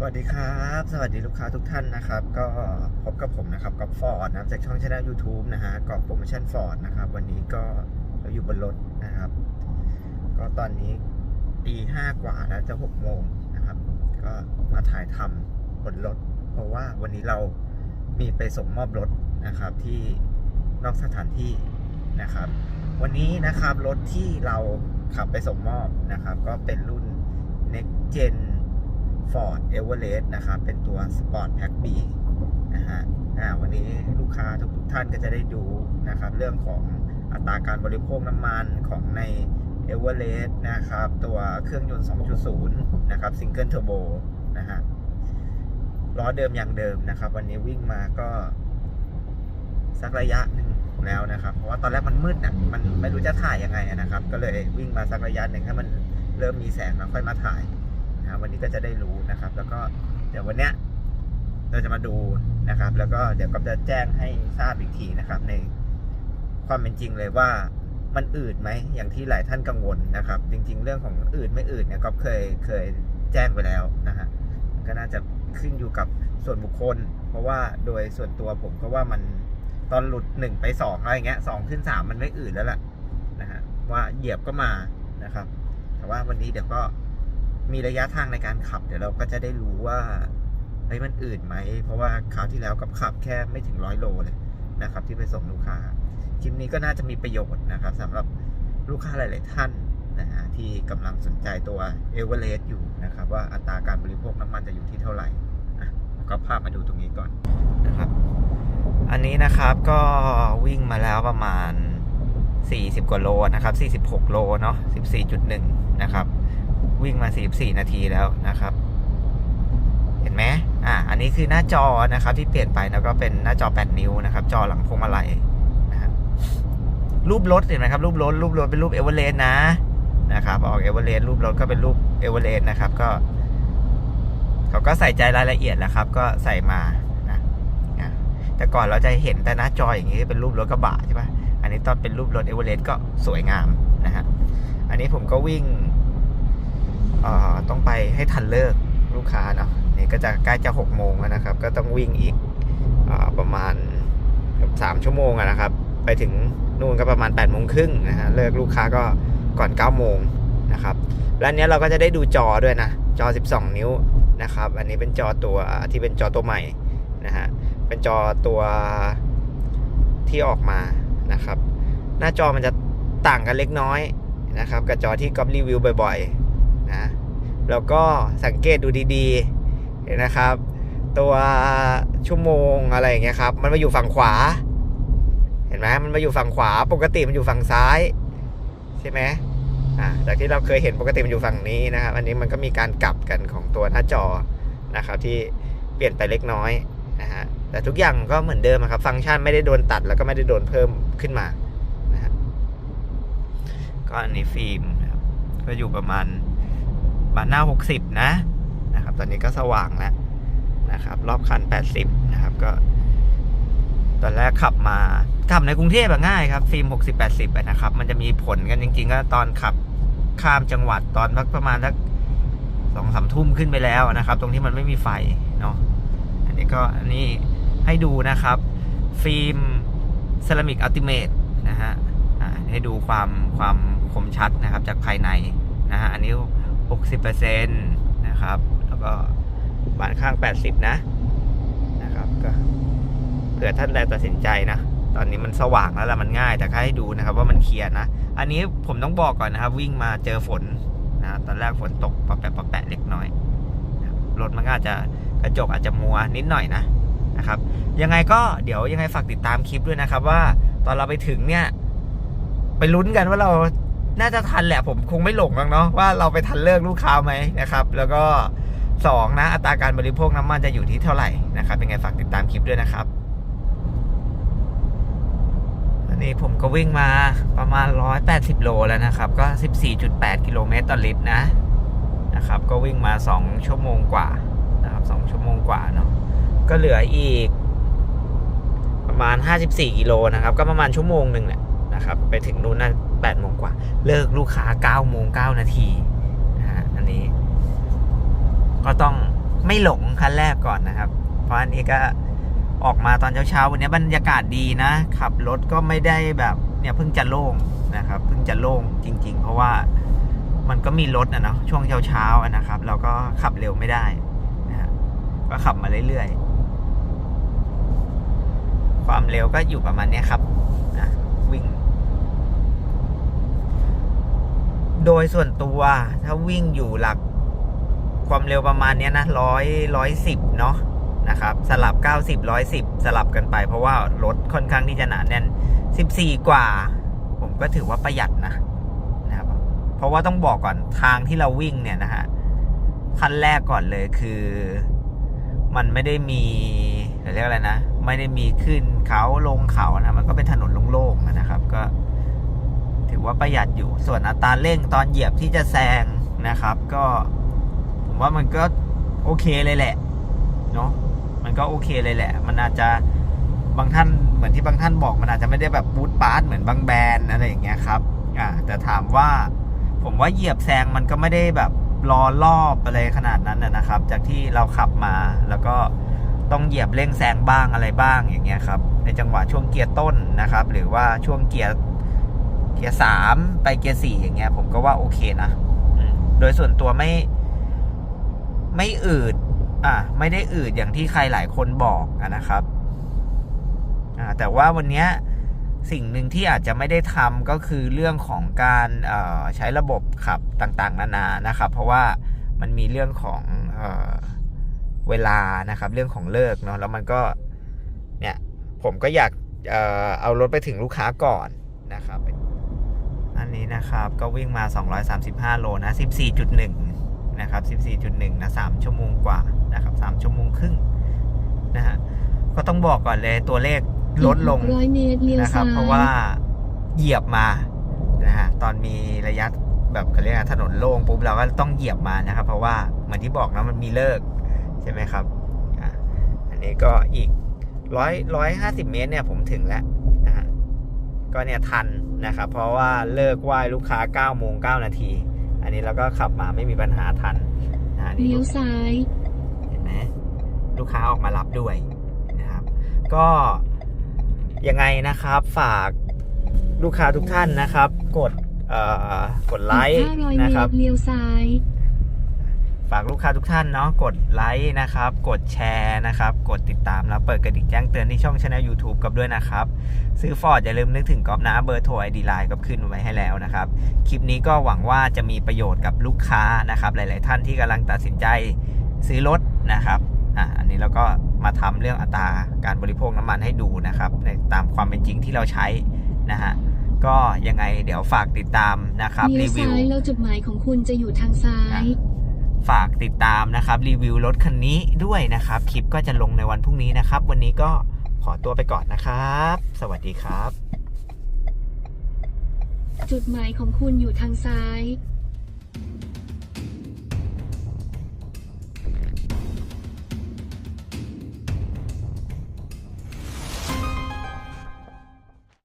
สวัสดีครับ สวัสดีลูกค้าทุกท่านนะครับ ก็พบกับผมนะครับกับฟอร์ดนะจากช่องช anel YouTube นะฮะกอบโปรโมชั่นฟอร์ดนะครับ วันนี้ก็เราอยู่บนรถนะครับ ก็ตอนนี้ตีห้ากว่าแล้วจะหกโมงนะครับ ก็มาถ่ายทำบนรถ เพราะว่าวันนี้เรามีไปส่งมอบรถนะครับที่นอกสถานที่นะครับ วันนี้นะครับรถที่เราขับไปส่งมอบนะครับ ก็เป็นรุ่น Next Gen Ford Everest นะครับ เป็นตัว Sport Pack B นะฮะวันนี้ลูกค้าทุกทท่านก็จะได้ดูนะครับ เรื่องของอัตราการบริโภคน้ำมันของใน Everest นะครับ ตัวเครื่องยนต์ 2.0 นะครับ Single Turbo นะฮะล้อเดิมอย่างเดิมนะครับ วันนี้วิ่งมาก็สักระยะหนึ่งแล้วนะครับ เพราะว่าตอนแรกมันมืดอะมันไม่รู้จะถ่ายยังไงนะครับ ก็เลยวิ่งมาสักระยะหนึ่งให้มันเริ่มมีแสงแล้วค่อยมาถ่าย นะวันนี้ก็จะได้รู้นะครับ แล้วก็เดี๋ยววันเนี้ยเราจะมาดูนะครับ แล้วก็เดี๋ยวก็จะแจ้งให้ทราบอีกทีนะครับ ในความเป็นจริงเลยว่ามันอืดไหมอย่างที่หลายท่านกังวลนะครับ จริง ๆ เรื่องของอืดไม่อืดเนี่ยก็เคยเคยแจ้งไปแล้วนะฮะก็น่าจะขึ้นอยู่กับส่วนบุคคล เพราะว่าโดยส่วนตัวผมก็ว่ามันตอนหลุดหนึ่งไปสองอะไรเงี้ยสองขึ้นสามมันไม่อืดแล้วล่ะนะฮะว่าเหยียบก็มานะครับ แต่ว่าวันนี้เดี๋ยวก็ มีระยะทางในการขับ เดี๋ยวเราก็จะได้รู้ว่าเฮ้ยมันอื่นไหม เพราะว่าคราวที่แล้วกับขับแค่ไม่ถึงร้อยโลเลยนะครับ ที่ไปส่งลูกค้าคลิปนี้ก็น่าจะมีประโยชน์นะครับสำหรับลูกค้าหลาย ๆ ท่านนะฮะที่กำลังสนใจตัวเอเวอเรสต์อยู่นะครับ ว่าอัตราการบริโภคน้ำมันจะอยู่ที่เท่าไหร่นะก็พามาดูตรงนี้ก่อนนะครับ อันนี้นะครับก็วิ่งมาแล้วประมาณ 40 กว่าโลนะครับ 46 โลเนาะ14.1 นะครับ วิ่งมา 44 นาทีแล้วนะครับ เห็นไหมอ่าอันนี้คือหน้าจอนะครับที่เปลี่ยนไปแล้วก็เป็นหน้าจอ 8 นิ้วนะครับ จอหลังพวงมาลัยนะรูปรถเห็นไหมครับ รูปรถรูปรถเป็นรูปเอเวอเรสต์นะนะครับออกเอเวอเรสต์รูปรถก็เป็นรูปเอเวอเรสต์นะครับก็เขาก็ใส่ใจรายละเอียดแหละครับ ก็ใส่มานะนะแต่ก่อนเราจะเห็นแต่หน้าจออย่างนี้เป็นรูปรถกระบะใช่ปะอันนี้ตอนเป็นรูปรถเอเวอเรสต์ก็สวยงามนะฮะอันนี้ผมก็วิ่ง ต้องไปให้ทันเลิกลูกค้าเนาะนี่ก็จะใกล้จะหกโมงแล้วนะครับ ก็ต้องวิ่งอีกอประมาณสามชั่วโมงนะครับ ไปถึงนู่นก็ประมาณ8ปดโมงครึ่งนะฮะเลิกลูกค้าก็ก่อน9ก้าโมงนะครับแล้วนเนี้ยเราก็จะได้ดูจอด้วยนะ จอ 12 นิ้วนะครับ อันนี้เป็นจอตัวที่เป็นจอตัวใหม่นะฮะเป็นจอตัวที่ออกมานะครับ หน้าจอมันจะต่างกันเล็กน้อยนะครับกับจอที่ก๊อฟรีวิวบ่อย นะแล้วก็สังเกตดูดีๆนะครับ ตัวชั่วโมงอะไรอย่างเงี้ยครับ มันมาอยู่ฝั่งขวา เห็นไหมมันมาอยู่ฝั่งขวา ปกติมันอยู่ฝั่งซ้าย ใช่ไหมอ่าจากที่เราเคยเห็นปกติมันอยู่ฝั่งนี้นะครับ อันนี้มันก็มีการกลับกันของตัวหน้าจอนะครับ ที่เปลี่ยนไปเล็กน้อยนะฮะแต่ทุกอย่างก็เหมือนเดิมครับ ฟังก์ชันไม่ได้โดนตัดแล้วก็ไม่ได้โดนเพิ่มขึ้นมานะฮะก็อันนี้ฟิล์มนะครับก็อยู่ประมาณ บานหน้า 60 นะนะครับ ตอนนี้ก็สว่างแล้วนะครับ รอบคัน 80 นะครับ ก็ ตอนแรกขับมาขับในกรุงเทพอะง่ายครับ ฟิล์ม 60 80อะนะครับ มันจะมีผลกันจริง ๆ ก็ตอนขับข้ามจังหวัดตอนพักประมาณสักสองสามทุ่มขึ้นไปแล้วนะครับ ตรงที่มันไม่มีไฟเนาะอันนี้ก็อันนี้ให้ดูนะครับ ฟิล์มเซรามิกอัลติเมตนะฮะให้ดูความความคมชัดนะครับจากภายในนะฮะอันนี้ 60%นะครับ แล้วก็บานข้าง 80 นะนะครับก็เผื่อท่านใดตัดสินใจนะ ตอนนี้มันสว่างแล้วละมันง่ายแต่ก็ให้ดูนะครับ ว่ามันเคลียร์นะ อันนี้ผมต้องบอกก่อนนะครับ วิ่งมาเจอฝนนะตอนแรกฝนตกปะแปะปะแปะเล็กน้อยรถมันก็อาจจะกระจกอาจจะมัวนิดหน่อยนะนะครับ ยังไงก็เดี๋ยวยังไงฝากติดตามคลิปด้วยนะครับ ว่าตอนเราไปถึงเนี่ย ไปลุ้นกันว่าเรา น่าจะทันแหละผมคงไม่หลงหรอกเนาะว่าเราไปทันเลิกลูกค้าไหมนะครับ แล้วก็สองนะอัตราการบริโภคน้ำมันจะอยู่ที่เท่าไหร่นะครับยังไงฝากติดตามคลิปด้วยนะครับอันนี้ผมก็วิ่งมาประมาณ 180 โลแล้วนะครับ ก็ 14.8 กิโลเมตรต่อลิตรนะนะครับ ก็วิ่งมา 2 ชั่วโมงกว่านะครับ 2 ชั่วโมงกว่าเนาะก็เหลืออีก ประมาณ 54 กิโลนะครับ ก็ประมาณชั่วโมงหนึ่งแหละ นะครับ ไปถึงนู่นน่า8โมงกว่า เลิกลูกค้า9โมง9นาทีนะฮะอันนี้ ก็ต้องไม่หลงคันแรกก่อนนะครับ เพราะอันนี้ก็ออกมาตอนเช้าๆวันนี้บรรยากาศดีนะ ขับรถก็ไม่ได้แบบเนี่ยเพิ่งจะโล่งนะครับ เพิ่งจะโล่งจริง ๆ เพราะว่ามันก็มีรถนะเนาะช่วงเช้าๆนะครับ เราก็ขับเร็วไม่ได้นะก็ขับมาเรื่อยๆ ความเร็วก็อยู่ประมาณนี้ครับนะวิ่ง โดยส่วนตัวถ้าวิ่งอยู่หลักความเร็วประมาณนี้นะร้อยร้อยสิบเนาะนะครับ สลับเก้าสิบร้อยสิบสลับกันไป เพราะว่ารถค่อนข้างที่จะหนาแน่นสิบสี่กว่า ผมก็ถือว่าประหยัดนะนะครับ เพราะว่าต้องบอกก่อนทางที่เราวิ่งเนี่ยนะฮะขั้นแรกก่อนเลยคือ มันไม่ได้มีเรียกอะไรนะ ไม่ได้มีขึ้นเขาลงเขานะมันก็เป็นถนนโล่งๆนะครับ ก็ ว่าประหยัดอยู่ ส่วนอัตราเร่งตอนเหยียบที่จะแซงนะครับ ก็ผมว่ามันก็โอเคเลยแหละเนาะมันก็โอเคเลยแหละ มันอาจจะบางท่านเหมือนที่บางท่านบอกมันอาจจะไม่ได้แบบบูทปาร์ตเหมือนบางแบรนด์อะไรอย่างเงี้ยครับอ่าแต่ถามว่าผมว่าเหยียบแซงมันก็ไม่ได้แบบรอรอบอะไรขนาดนั้นนะนะครับ จากที่เราขับมาแล้วก็ต้องเหยียบเร่งแซงบ้างอะไรบ้างอย่างเงี้ยครับในจังหวะช่วงเกียร์ต้นนะครับ หรือว่าช่วงเกียร์ เกียร์สามไปเกียร์สี่อย่างเงี้ย ผมก็ว่าโอเคนะอืมโดยส่วนตัวไม่ ไม่อืด อะ ไม่ได้อืดอย่างที่ใครหลายคนบอกอะนะครับ อ่า แต่ว่าวันเนี้ยสิ่งหนึ่งที่อาจจะไม่ได้ทำก็คือเรื่องของการเอ่อใช้ระบบขับต่างๆ นานานะครับ เพราะว่ามันมีเรื่องของเอ่อเวลานะครับ เรื่องของเลิกเนาะแล้วมันก็เนี่ยผมก็อยากเอ่อเอารถไปถึงลูกค้าก่อนนะครับ อันนี้นะครับก็วิ่งมา 235 โลนะ 14.1 นะครับ 14.1 นะ 3 ชั่วโมงกว่านะครับ 3 ชั่วโมงครึ่งนะฮะก็ต้องบอกก่อนเลยตัวเลขลดลงร้อยเมตรเลี้ยวนะครับซ้ายเพราะว่าเหยียบมานะฮะตอนมีระยะแบบเขาเรียกว่าถนนโล่งปุ๊บเราก็ต้องเหยียบมานะครับ เพราะว่าเหมือนที่บอกนะมันมีเลิกใช่ไหมครับอะอันนี้ก็อีกร้อยร้อยห้าสิบเมตรเนี่ยผมถึงแล้วนะฮะก็เนี่ยทัน นะครับเพราะว่าเลิกไหว้ลูกค้า9โมง9นาที อันนี้เราก็ขับมาไม่มีปัญหาทันนะฮะนี่เลี้ยวลูกซ้ายเห็นไหมลูกค้าออกมารับด้วยนะครับ ก็ยังไงนะครับฝากลูกค้าทุกท่านนะครับ กดเอ่อกดไลค์อีก500เมนะครับตรเลี้ยวซ้าย ฝากลูกค้าทุกท่านเนาะกดไลค์นะครับ กดแชร์นะครับ กดติดตามแล้วเปิดกระดิ่งแจ้งเตือนที่ช่องช anel YouTube กับด้วยนะครับ ซื้อฟอร์ดอย่าลืมนึกถึงกอบนะเบอร์โทรไอดีไลน์ก็ขึ้นไว้ให้แล้วนะครับ คลิปนี้ก็หวังว่าจะมีประโยชน์กับลูกค้านะครับ หลาย ๆ ท่านที่กำลังตัดสินใจซื้อรถนะครับอะอันนี้เราก็มาทำเรื่องอัตราการบริโภคน้ำมันให้ดูนะครับในตามความเป็นจริงที่เราใช้นะฮะก็ยังไงเดี๋ยวฝากติดตามนะครับเลี้รียววิวซ้ายแล้วจุดหมายของคุณจะอยู่ทางซ้าย ฝากติดตามนะครับรีวิวรถคันนี้ด้วยนะครับ คลิปก็จะลงในวันพรุ่งนี้นะครับ วันนี้ก็ขอตัวไปก่อนนะครับ สวัสดีครับ จุดหมายของคุณอยู่ทางซ้าย